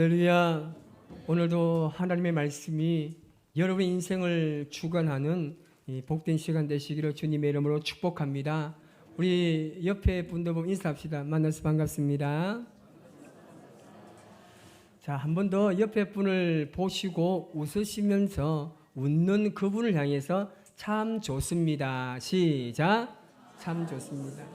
할렐루야. 오늘도 하나님의 말씀이 여러분의 인생을 주관하는 이 복된 시간 되시기를 주님의 이름으로 축복합니다. 우리 옆에 분들 보면 인사합시다. 만나서 반갑습니다. 자, 한 번 더 옆에 분을 보시고 웃으시면서 웃는 그분을 향해서 참 좋습니다. 시작. 참 좋습니다.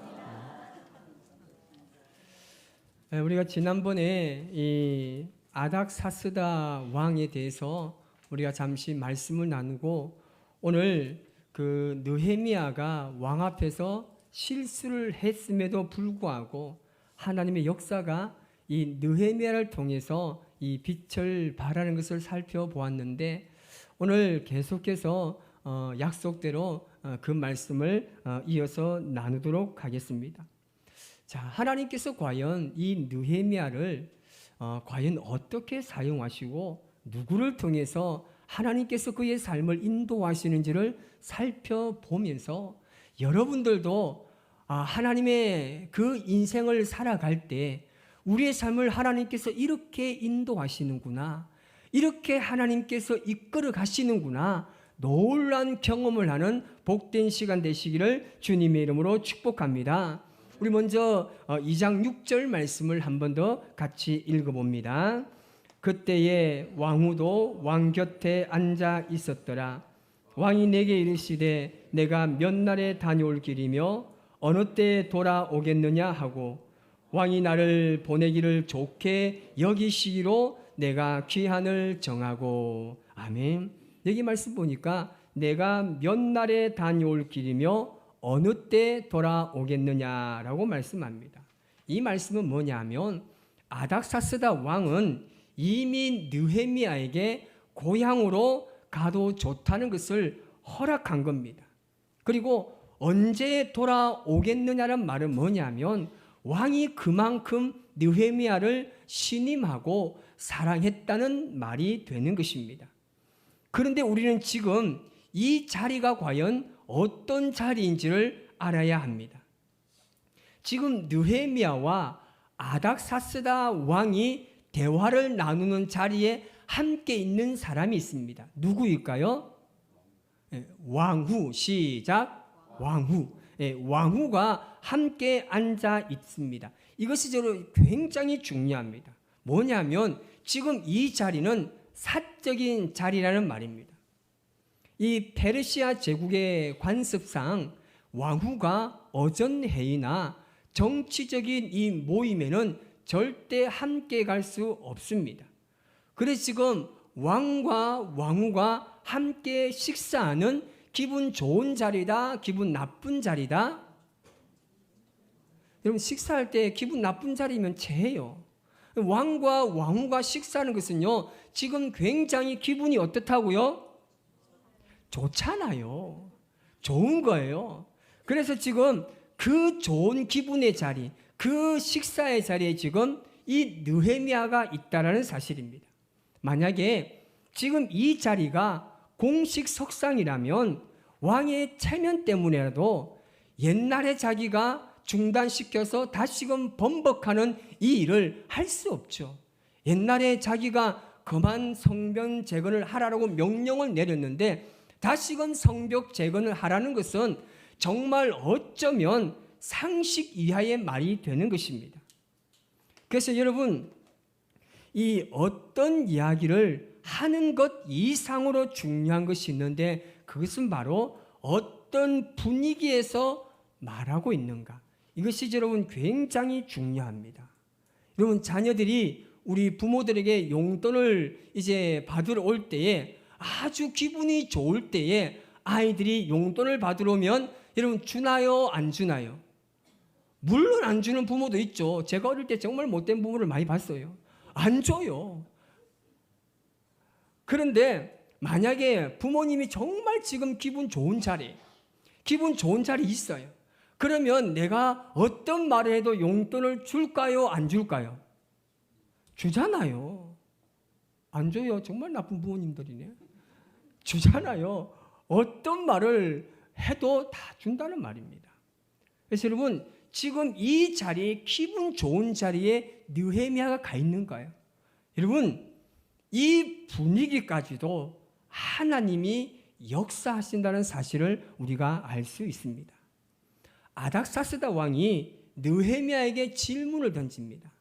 에, 우리가 지난번에 이 아닥사스다 왕에 대해서 우리가 잠시 말씀을 나누고 오늘 그 느헤미야가 왕 앞에서 실수를 했음에도 불구하고 하나님의 역사가 이 느헤미야를 통해서 이 빛을 발하는 것을 살펴보았는데 오늘 계속해서 어, 약속대로 어, 그 말씀을 어, 이어서 나누도록 하겠습니다. 자, 하나님께서 과연 이 느헤미야를 어, 과연 어떻게 사용하시고 누구를 통해서 하나님께서 그의 삶을 인도하시는지를 살펴보면서 여러분들도 아, 하나님의 그 인생을 살아갈 때 우리의 삶을 하나님께서 이렇게 인도하시는구나. 이렇게 하나님께서 이끌어 가시는구나. 놀란 경험을 하는 복된 시간 되시기를 주님의 이름으로 축복합니다. 우리 먼저 2장 6절 말씀을 한 번 더 같이 읽어봅니다. 그때에 왕후도 왕 곁에 앉아 있었더라. 왕이 내게 이르시되 내가 몇 날에 다녀올 길이며 어느 때에 돌아오겠느냐 하고 왕이 나를 보내기를 좋게 여기시기로 내가 귀한을 정하고 아멘. 여기 말씀 보니까 내가 몇 날에 다녀올 길이며 어느 때 돌아오겠느냐라고 말씀합니다. 이 말씀은 뭐냐면 아닥사스다 왕은 이미 느헤미야에게 고향으로 가도 좋다는 것을 허락한 겁니다. 그리고 언제 돌아오겠느냐는 말은 뭐냐면 왕이 그만큼 느헤미야를 신임하고 사랑했다는 말이 되는 것입니다. 그런데 우리는 지금 이 자리가 과연 어떤 자리인지를 알아야 합니다. 지금 느헤미야와 아닥사스다 왕이 대화를 나누는 자리에 함께 있는 사람이 있습니다. 누구일까요? 예, 왕후 시작 왕후 예, 왕후가 함께 앉아 있습니다. 이것이 저로 굉장히 중요합니다. 뭐냐면 지금 이 자리는 사적인 자리라는 말입니다. 이 페르시아 제국의 관습상 왕후가 어전회의나 정치적인 이 모임에는 절대 함께 갈 수 없습니다. 그래서 지금 왕과 왕후가 함께 식사하는 기분 좋은 자리다, 기분 나쁜 자리다. 여러분 식사할 때 기분 나쁜 자리면 죄예요. 왕과 왕후가 식사하는 것은요, 지금 굉장히 기분이 어떻다고요? 좋잖아요. 좋은 거예요. 그래서 지금 그 좋은 기분의 자리, 그 식사의 자리에 지금 이 느헤미야가 있다라는 사실입니다. 만약에 지금 이 자리가 공식 석상이라면 왕의 체면 때문에라도 옛날에 자기가 중단시켜서 다시금 번복하는 이 일을 할 수 없죠. 옛날에 자기가 그만 성변 재건을 하라고 명령을 내렸는데 다시금 성벽 재건을 하라는 것은 정말 어쩌면 상식 이하의 말이 되는 것입니다. 그래서 여러분, 이 어떤 이야기를 하는 것 이상으로 중요한 것이 있는데 그것은 바로 어떤 분위기에서 말하고 있는가. 이것이 여러분 굉장히 중요합니다. 여러분, 자녀들이 우리 부모들에게 용돈을 이제 받으러 올 때에 아주 기분이 좋을 때에 아이들이 용돈을 받으러 오면 여러분 주나요? 안 주나요? 물론 안 주는 부모도 있죠. 제가 어릴 때 정말 못된 부모를 많이 봤어요. 안 줘요. 그런데 만약에 부모님이 정말 지금 기분 좋은 자리, 기분 좋은 자리 있어요. 그러면 내가 어떤 말을 해도 용돈을 줄까요? 안 줄까요? 주잖아요. 안 줘요. 정말 나쁜 부모님들이네. 주잖아요. 어떤 말을 해도 다 준다는 말입니다. 그래서 여러분 지금 이 자리에 기분 좋은 자리에 느헤미야가 가 있는가요? 여러분, 이 분위기까지도 하나님이 역사하신다는 사실을 우리가 알 수 있습니다. 아닥사스다 왕이 느헤미야에게 질문을 던집니다.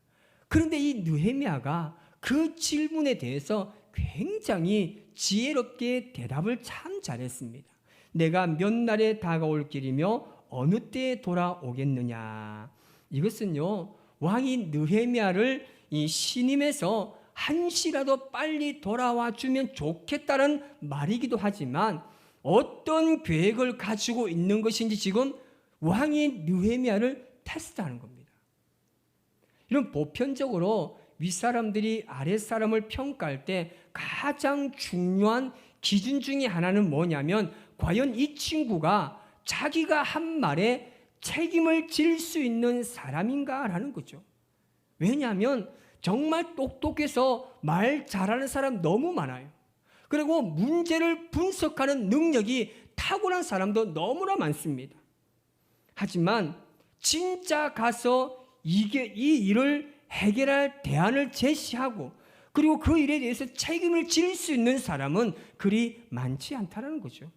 그런데 이 느헤미야가 그 질문에 대해서 굉장히 지혜롭게 대답을 참 잘했습니다. 내가 몇 날에 다가올 길이며 어느 때에 돌아오겠느냐. 이것은요 왕이 느헤미야를 이 신임해서 한시라도 빨리 돌아와 주면 좋겠다는 말이기도 하지만 어떤 계획을 가지고 있는 것인지 지금 왕이 느헤미야를 테스트하는 겁니다. 이런 보편적으로 윗사람들이 아랫사람을 평가할 때 가장 중요한 기준 중에 하나는 뭐냐면 과연 이 친구가 자기가 한 말에 책임을 질 수 있는 사람인가라는 거죠. 왜냐하면 정말 똑똑해서 말 잘하는 사람 너무 많아요. 그리고 문제를 분석하는 능력이 탁월한 사람도 너무나 많습니다. 하지만 진짜 가서 이게 이 일을 해결할 대안을 제시하고 그리고 그 일에 대해서 책임을 질 수 있는 사람은 그리 많지 않다는 거죠.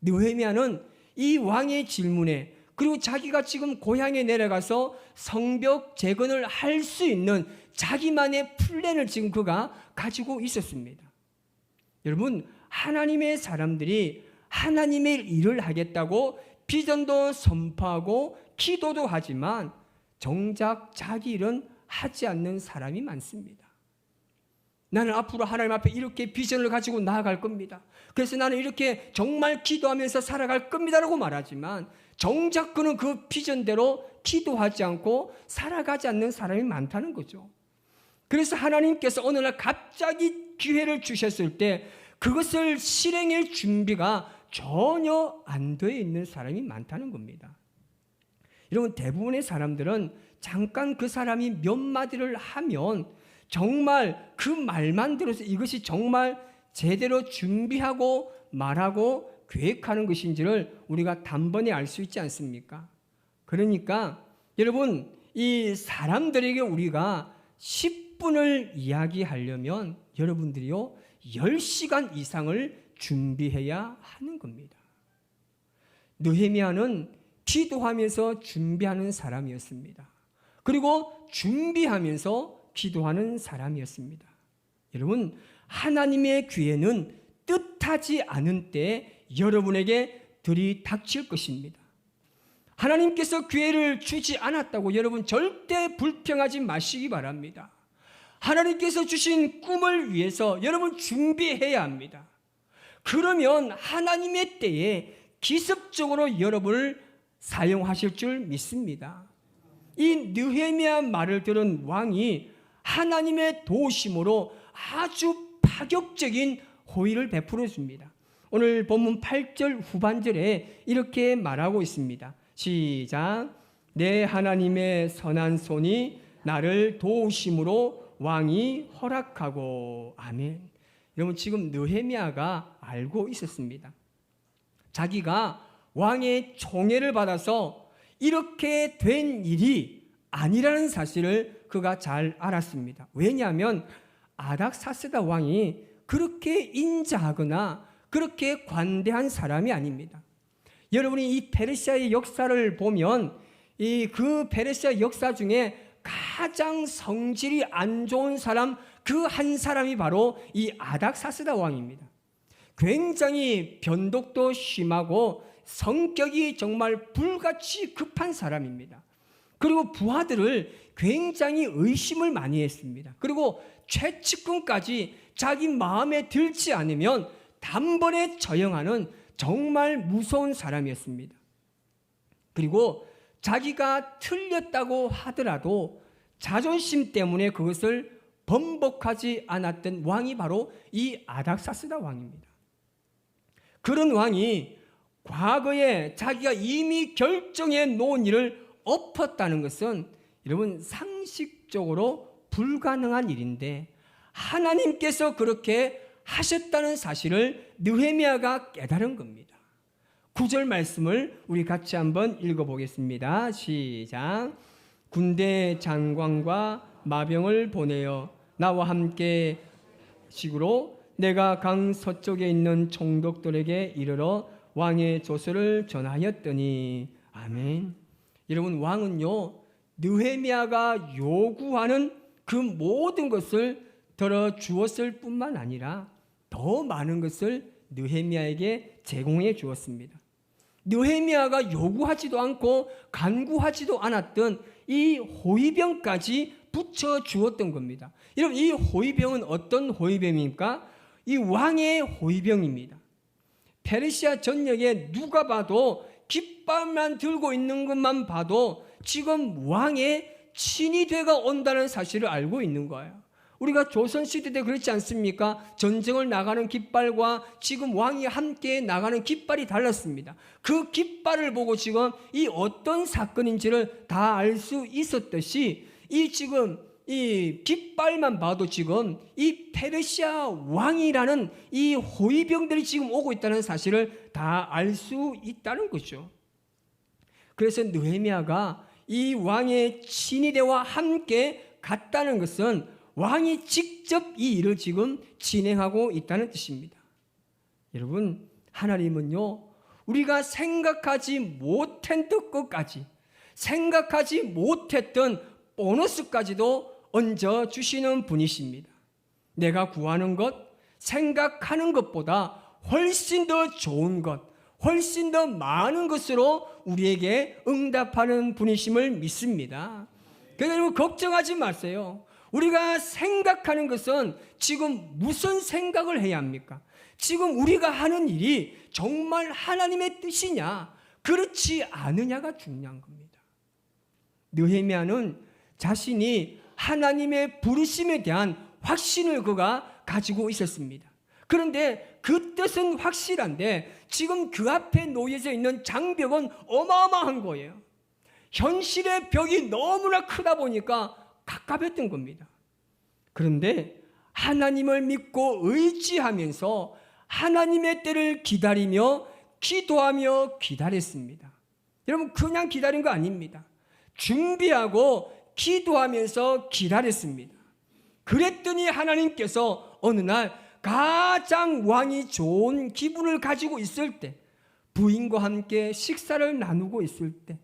느헤미야는 이 왕의 질문에 그리고 자기가 지금 고향에 내려가서 성벽 재건을 할 수 있는 자기만의 플랜을 지금 그가 가지고 있었습니다. 여러분, 하나님의 사람들이 하나님의 일을 하겠다고 비전도 선포하고 기도도 하지만 정작 자기 일은 하지 않는 사람이 많습니다. 나는 앞으로 하나님 앞에 이렇게 비전을 가지고 나아갈 겁니다. 그래서 나는 이렇게 정말 기도하면서 살아갈 겁니다라고 말하지만 정작 그는 그 비전대로 기도하지 않고 살아가지 않는 사람이 많다는 거죠. 그래서 하나님께서 어느 날 갑자기 기회를 주셨을 때 그것을 실행할 준비가 전혀 안 돼 있는 사람이 많다는 겁니다. 여러분 대부분의 사람들은 잠깐 그 사람이 몇 마디를 하면 정말 그 말만 들어서 이것이 정말 제대로 준비하고 말하고 계획하는 것인지를 우리가 단번에 알 수 있지 않습니까? 그러니까 여러분 이 사람들에게 우리가 10분을 이야기하려면 여러분들이요 10시간 이상을 준비해야 하는 겁니다. 느헤미야는 기도하면서 준비하는 사람이었습니다. 그리고 준비하면서 기도하는 사람이었습니다. 여러분, 하나님의 기회는 뜻하지 않은 때 여러분에게 들이닥칠 것입니다. 하나님께서 기회를 주지 않았다고 여러분 절대 불평하지 마시기 바랍니다. 하나님께서 주신 꿈을 위해서 여러분 준비해야 합니다. 그러면 하나님의 때에 기습적으로 여러분을 사용하실 줄 믿습니다. 이 느헤미야 말을 들은 왕이 하나님의 도심으로 아주 파격적인 호의를 베풀어 줍니다. 오늘 본문 8절 후반절에 이렇게 말하고 있습니다. 시작. 내 하나님의 선한 손이 나를 도우심으로 왕이 허락하고 아멘. 여러분 지금 느헤미야가 알고 있었습니다. 자기가 왕의 총애를 받아서 이렇게 된 일이 아니라는 사실을 그가 잘 알았습니다. 왜냐하면 아닥사스다 왕이 그렇게 인자하거나 그렇게 관대한 사람이 아닙니다. 여러분이 이 페르시아의 역사를 보면 이 그 페르시아 역사 중에 가장 성질이 안 좋은 사람 그 한 사람이 바로 이 아닥사스다 왕입니다. 굉장히 변덕도 심하고 성격이 정말 불같이 급한 사람입니다. 그리고 부하들을 굉장히 의심을 많이 했습니다. 그리고 최측근까지 자기 마음에 들지 않으면 단번에 처형하는 정말 무서운 사람이었습니다. 그리고 자기가 틀렸다고 하더라도 자존심 때문에 그것을 번복하지 않았던 왕이 바로 이 아닥사스다 왕입니다. 그런 왕이 과거에 자기가 이미 결정해 놓은 일을 엎었다는 것은 여러분 상식적으로 불가능한 일인데 하나님께서 그렇게 하셨다는 사실을 느헤미야가 깨달은 겁니다. 구절 말씀을 우리 같이 한번 읽어보겠습니다. 시작. 군대 장관과 마병을 보내어 나와 함께 식으로 내가 강 서쪽에 있는 총독들에게 이르러 왕의 조서를 전하였더니 아멘. 여러분 왕은요 느헤미야가 요구하는 그 모든 것을 들어 주었을 뿐만 아니라 더 많은 것을 느헤미야에게 제공해 주었습니다. 느헤미야가 요구하지도 않고 간구하지도 않았던 이 호위병까지 붙여 주었던 겁니다. 여러분 이 호위병은 어떤 호위병입니까? 이 왕의 호위병입니다. 페르시아 전역에 누가 봐도 깃발만 들고 있는 것만 봐도 지금 왕의 친위대가 온다는 사실을 알고 있는 거예요. 우리가 조선시대 때 그렇지 않습니까? 전쟁을 나가는 깃발과 지금 왕이 함께 나가는 깃발이 달랐습니다. 그 깃발을 보고 지금 이 어떤 사건인지를 다 알 수 있었듯이 이 지금 이 깃발만 봐도 지금 이 페르시아 왕이라는 이 호위병들이 지금 오고 있다는 사실을 다 알 수 있다는 거죠. 그래서 느헤미야가 이 왕의 친위대와 함께 갔다는 것은 왕이 직접 이 일을 지금 진행하고 있다는 뜻입니다. 여러분, 하나님은요, 우리가 생각하지 못한 것까지, 생각하지 못했던 보너스까지도 얹어 주시는 분이십니다. 내가 구하는 것, 생각하는 것보다 훨씬 더 좋은 것, 훨씬 더 많은 것으로 우리에게 응답하는 분이심을 믿습니다. 여러분 걱정하지 마세요. 우리가 생각하는 것은 지금 무슨 생각을 해야 합니까? 지금 우리가 하는 일이 정말 하나님의 뜻이냐, 그렇지 않으냐가 중요한 겁니다. 느헤미야는 자신이 하나님의 부르심에 대한 확신을 그가 가지고 있었습니다. 그런데 그 뜻은 확실한데 지금 그 앞에 놓여져 있는 장벽은 어마어마한 거예요. 현실의 벽이 너무나 크다 보니까 가깝했던 겁니다. 그런데 하나님을 믿고 의지하면서 하나님의 때를 기다리며 기도하며 기다렸습니다. 여러분 그냥 기다린 거 아닙니다. 준비하고 기도하면서 기다렸습니다. 그랬더니 하나님께서 어느 날 가장 왕이 좋은 기분을 가지고 있을 때 부인과 함께 식사를 나누고 있을 때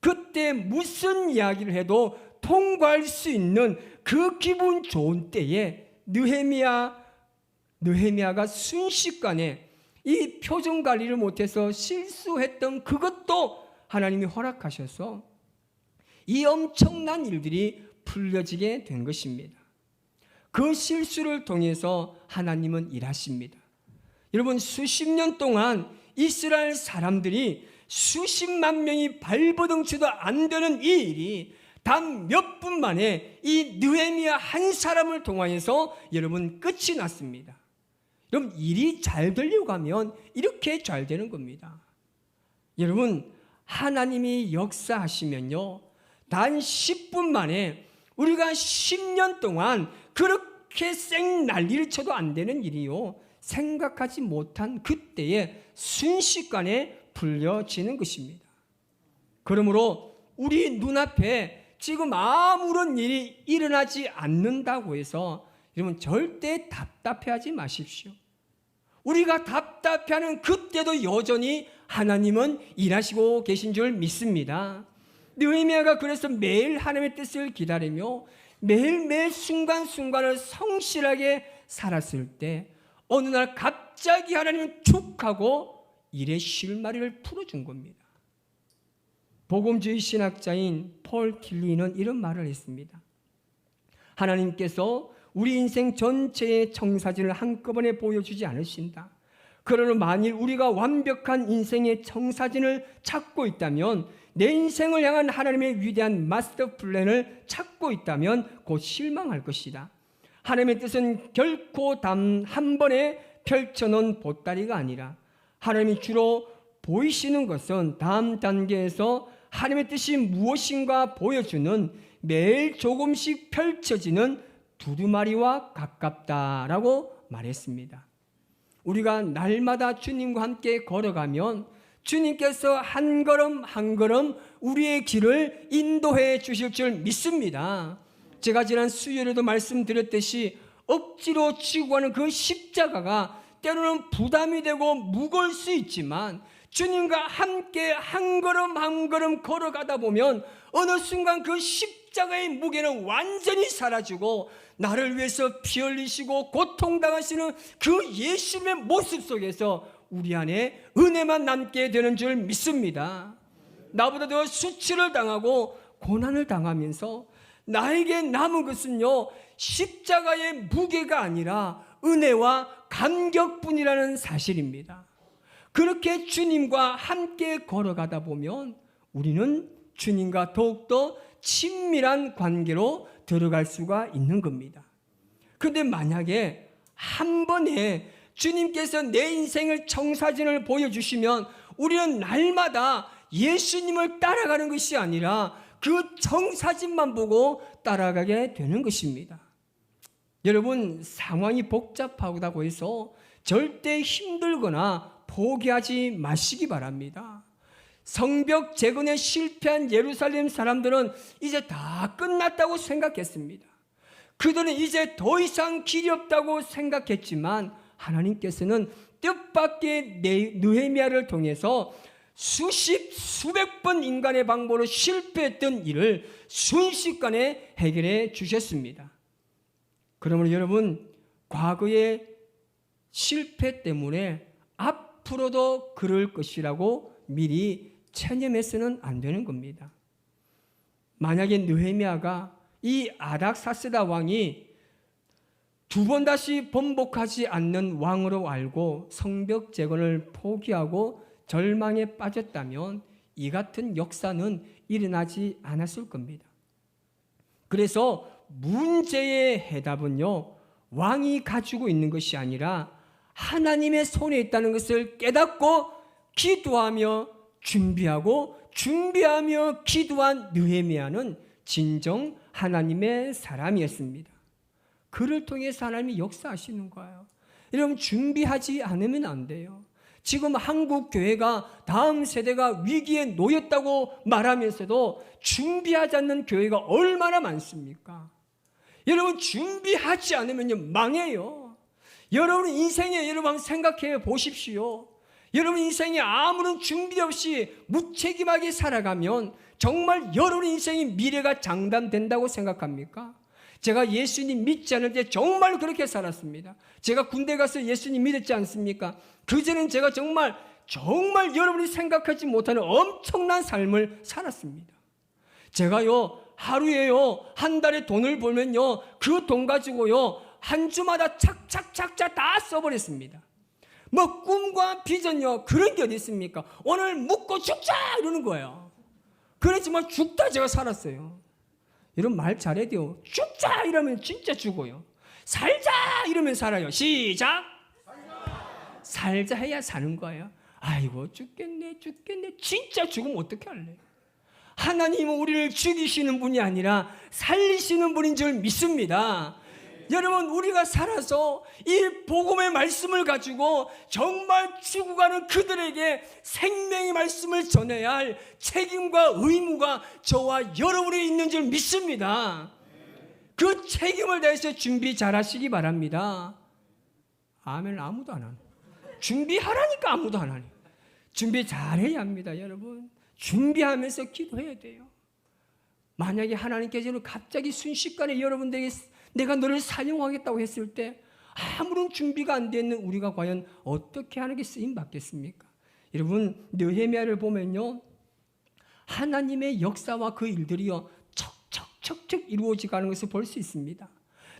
그때 무슨 이야기를 해도 통과할 수 있는 그 기분 좋은 때에 느헤미야 느헤미야가 순식간에 이 표정 관리를 못해서 실수했던 그것도 하나님이 허락하셔서 이 엄청난 일들이 풀려지게 된 것입니다. 그 실수를 통해서 하나님은 일하십니다. 여러분 수십 년 동안 이스라엘 사람들이 수십만 명이 발버둥치도 안 되는 이 일이 단 몇 분 만에 이 느헤미야 한 사람을 통하여서 여러분 끝이 났습니다. 여러분 일이 잘 되려고 하면 이렇게 잘 되는 겁니다. 여러분 하나님이 역사하시면요 단 10분 만에 우리가 10년 동안 그렇게 쌩 난리를 쳐도 안 되는 일이요 생각하지 못한 그때에 순식간에 풀려지는 것입니다. 그러므로 우리 눈앞에 지금 아무런 일이 일어나지 않는다고 해서 여러분 절대 답답해하지 마십시오. 우리가 답답해하는 그때도 여전히 하나님은 일하시고 계신 줄 믿습니다. 느헤미야가 그래서 매일 하나님의 뜻을 기다리며 매일매일 순간순간을 성실하게 살았을 때 어느 날 갑자기 하나님은 툭 하고 일의 실마리를 풀어준 겁니다. 복음주의 신학자인 폴 틸리는 이런 말을 했습니다. 하나님께서 우리 인생 전체의 청사진을 한꺼번에 보여주지 않으신다. 그러나 만일 우리가 완벽한 인생의 청사진을 찾고 있다면 내 인생을 향한 하나님의 위대한 마스터 플랜을 찾고 있다면 곧 실망할 것이다. 하나님의 뜻은 결코 단 한 번에 펼쳐놓은 보따리가 아니라 하나님이 주로 보이시는 것은 다음 단계에서 하나님의 뜻이 무엇인가 보여주는 매일 조금씩 펼쳐지는 두루마리와 가깝다라고 말했습니다. 우리가 날마다 주님과 함께 걸어가면 주님께서 한 걸음 한 걸음 우리의 길을 인도해 주실 줄 믿습니다. 제가 지난 수요일에도 말씀드렸듯이 억지로 지고 가는 그 십자가가 때로는 부담이 되고 무거울 수 있지만 주님과 함께 한 걸음 한 걸음 걸어가다 보면 어느 순간 그 십자가의 무게는 완전히 사라지고 나를 위해서 피 흘리시고 고통당하시는 그 예수님의 모습 속에서 우리 안에 은혜만 남게 되는 줄 믿습니다. 나보다 더 수치를 당하고 고난을 당하면서 나에게 남은 것은요 십자가의 무게가 아니라 은혜와 감격뿐이라는 사실입니다. 그렇게 주님과 함께 걸어가다 보면 우리는 주님과 더욱더 친밀한 관계로 들어갈 수가 있는 겁니다. 근데 만약에 한 번에 주님께서 내 인생을 청사진을 보여주시면 우리는 날마다 예수님을 따라가는 것이 아니라 그 청사진만 보고 따라가게 되는 것입니다. 여러분, 상황이 복잡하다고 해서 절대 힘들거나 포기하지 마시기 바랍니다. 성벽 재건에 실패한 예루살렘 사람들은 이제 다 끝났다고 생각했습니다. 그들은 이제 더 이상 길이 없다고 생각했지만 하나님께서는 뜻밖의 느헤미야를 통해서 수십 수백 번 인간의 방법으로 실패했던 일을 순식간에 해결해 주셨습니다. 그러므로 여러분 과거의 실패 때문에 앞으로도 그럴 것이라고 미리 체념해서는 안 되는 겁니다. 만약에 느헤미야가 이 아닥사스다 왕이 두 번 다시 번복하지 않는 왕으로 알고 성벽 재건을 포기하고 절망에 빠졌다면 이 같은 역사는 일어나지 않았을 겁니다. 그래서 문제의 해답은요, 왕이 가지고 있는 것이 아니라 하나님의 손에 있다는 것을 깨닫고 기도하며 준비하고 준비하며 기도한 느헤미야는 진정 하나님의 사람이었습니다. 그를 통해서 하나님이 역사하시는 거예요. 여러분 준비하지 않으면 안 돼요. 지금 한국 교회가 다음 세대가 위기에 놓였다고 말하면서도 준비하지 않는 교회가 얼마나 많습니까? 여러분 준비하지 않으면 망해요. 여러분 인생에 여러분 생각해 보십시오. 여러분 인생에 아무런 준비 없이 무책임하게 살아가면 정말 여러분 인생의 미래가 장담된다고 생각합니까? 제가 예수님 믿지 않을 때 정말 그렇게 살았습니다. 제가 군대 가서 예수님 믿었지 않습니까? 그전엔 제가 정말 정말 여러분이 생각하지 못하는 엄청난 삶을 살았습니다. 제가요 하루에요 한 달에 돈을 벌면요 그 돈 가지고요 한 주마다 착착착착 다 써버렸습니다. 뭐 꿈과 비전요 그런 게 어디 있습니까? 오늘 묵고 죽자 이러는 거예요. 그랬지만 죽다 제가 살았어요. 이런 말 잘해야 돼요. 죽자 이러면 진짜 죽어요. 살자 이러면 살아요. 시작. 살자 해야 사는 거예요. 아이고 죽겠네 죽겠네 진짜 죽으면 어떻게 할래? 하나님은 우리를 죽이시는 분이 아니라 살리시는 분인 줄 믿습니다. 여러분 우리가 살아서 이 복음의 말씀을 가지고 정말 죽어가는 그들에게 생명의 말씀을 전해야 할 책임과 의무가 저와 여러분에 있는 줄 믿습니다. 그 책임을 다해서 준비 잘 하시기 바랍니다. 아멘 아무도 안 하네. 준비하라니까 아무도 안 하네. 준비 잘 해야 합니다, 여러분. 준비하면서 기도해야 돼요. 만약에 하나님께서는 갑자기 순식간에 여러분들에게 내가 너를 사용하겠다고 했을 때 아무런 준비가 안 되는 우리가 과연 어떻게 하는 게 쓰임 받겠습니까? 여러분 느헤미야를 보면요 하나님의 역사와 그 일들이요 척척척척 이루어져 가는 것을 볼 수 있습니다.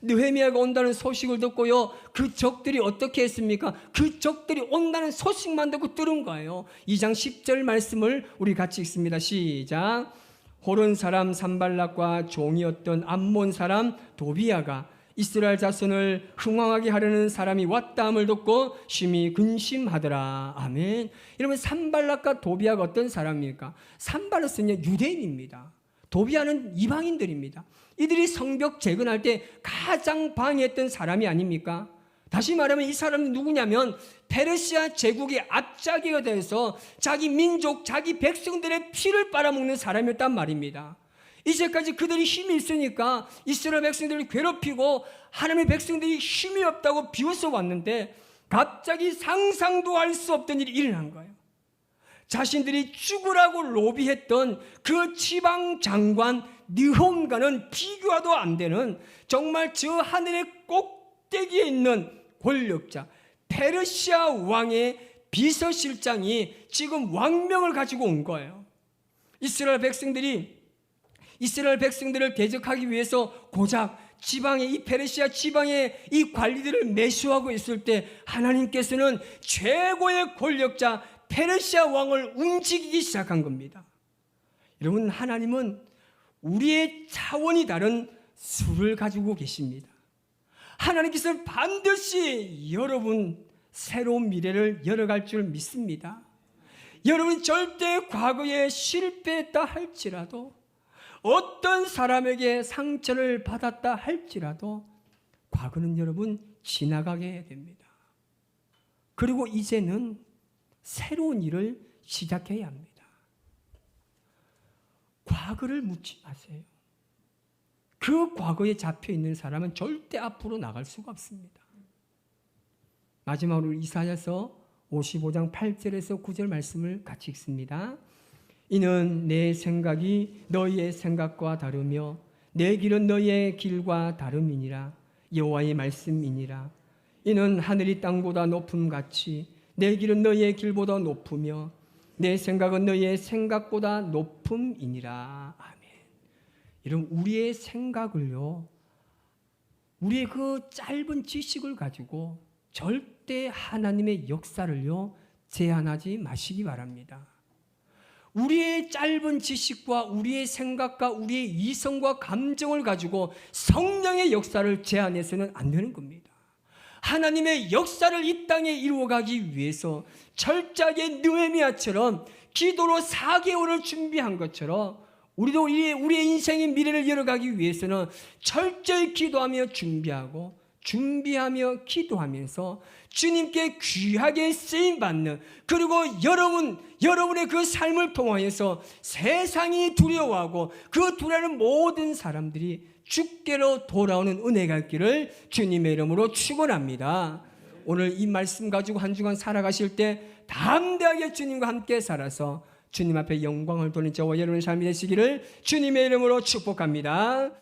느헤미야가 온다는 소식을 듣고요 그 적들이 어떻게 했습니까? 그 적들이 온다는 소식만 듣고 들은 거예요. 2장 10절 말씀을 우리 같이 읽습니다. 시작. 호른 사람 산발락과 종이었던 암몬 사람 도비아가 이스라엘 자손을 흥왕하게 하려는 사람이 왔다함을 듣고 심히 근심하더라. 아멘. 이러면 산발락과 도비아가 어떤 사람입니까? 산발락은 유대인입니다. 도비아는 이방인들입니다. 이들이 성벽 재건할 때 가장 방해했던 사람이 아닙니까? 다시 말하면 이 사람이 누구냐면 페르시아 제국의 앞자기가 돼서 자기 민족, 자기 백성들의 피를 빨아먹는 사람이었단 말입니다. 이제까지 그들이 힘이 있으니까 이스라엘 백성들을 괴롭히고 하나님의 백성들이 힘이 없다고 비웃어 왔는데 갑자기 상상도 할 수 없던 일이 일어난 거예요. 자신들이 죽으라고 로비했던 그 지방 장관 느홈과는 비교도 안 되는 정말 저 하늘의 꼭 대기에 있는 권력자 페르시아 왕의 비서실장이 지금 왕명을 가지고 온 거예요. 이스라엘 백성들이 이스라엘 백성들을 대적하기 위해서 고작 지방의 이 페르시아 지방의 이 관리들을 매수하고 있을 때 하나님께서는 최고의 권력자 페르시아 왕을 움직이기 시작한 겁니다. 여러분 하나님은 우리의 차원이 다른 수를 가지고 계십니다. 하나님께서 반드시 여러분 새로운 미래를 열어갈 줄 믿습니다. 여러분 절대 과거에 실패했다 할지라도 어떤 사람에게 상처를 받았다 할지라도 과거는 여러분 지나가게 됩니다. 그리고 이제는 새로운 일을 시작해야 합니다. 과거를 묻지 마세요. 그 과거에 잡혀 있는 사람은 절대 앞으로 나갈 수가 없습니다. 마지막으로 이사야서 55장 8절에서 9절 말씀을 같이 읽습니다. 이는 내 생각이 너희의 생각과 다르며 내 길은 너희의 길과 다름이니라 여호와의 말씀이니라 이는 하늘이 땅보다 높음 같이 내 길은 너희의 길보다 높으며 내 생각은 너희의 생각보다 높음이니라 여러분 우리의 생각을요 우리의 그 짧은 지식을 가지고 절대 하나님의 역사를요 제한하지 마시기 바랍니다. 우리의 짧은 지식과 우리의 생각과 우리의 이성과 감정을 가지고 성령의 역사를 제한해서는 안 되는 겁니다. 하나님의 역사를 이 땅에 이루어가기 위해서 철저하게 느헤미야처럼 기도로 4개월을 준비한 것처럼 우리도 우리의, 우리의 인생의 미래를 열어가기 위해서는 철저히 기도하며 준비하고 준비하며 기도하면서 주님께 귀하게 쓰임 받는 그리고 여러분 여러분의 그 삶을 통하여서 세상이 두려워하고 그 두려워하는 모든 사람들이 주께로 돌아오는 은혜가 있기를 주님의 이름으로 축원합니다. 오늘 이 말씀 가지고 한 주간 살아가실 때 담대하게 주님과 함께 살아서 주님 앞에 영광을 돌린 저와 여러분의 삶이 되시기를 주님의 이름으로 축복합니다.